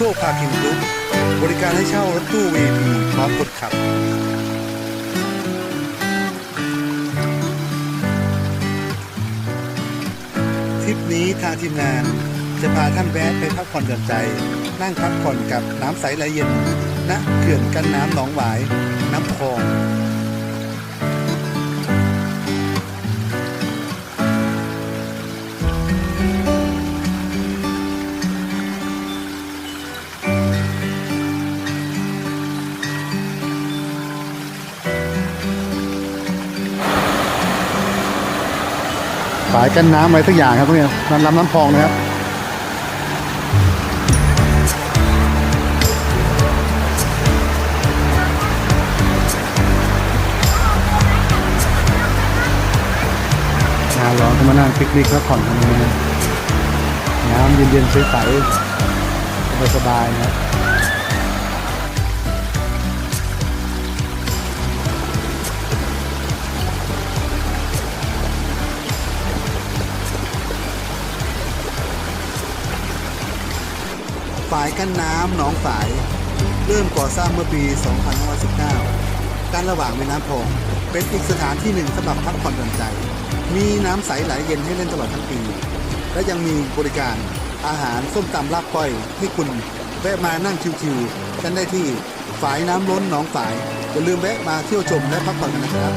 ชคพาคินกรุ๊ปบริการให้เช่ารถตู้ VIP พร้อมกดขับ ทริปนี้ทางทีมงานจะพาท่านแวะไปพักผ่อนหย่อนใจ นั่งพักผ่อนกับน้ำใสไหลเย็นณเขื่อนกันน้ำหนองหวาย น้ำพอง สายกันน้ำอะไรสักอย่างครับตรงนี้น้ำลำน้ำพองนะครับนาร้อนก็มานั่งปิกนิกพักผ่อนกันนะน้ำเย็นๆใสๆสบายๆนะครับ ฝายกั้นน้ำหนองฝาย เริ่มก่อสร้างเมื่อปี 2519การระหว่างแม่น้ำพองเป็นอีกสถานที่หนึ่งสำหรับพักผ่อนหย่อนใจ มีน้ำใสไหลเย็นให้เล่นตลอดทั้งปี และยังมีบริการอาหารส้มตำลาบก้อยให้คุณแวะมานั่งชิวๆกันได้ที่ฝายน้ำล้นหนองฝายอย่าลืมแวะมาเที่ยวชมและพักผ่อนกันนะครับ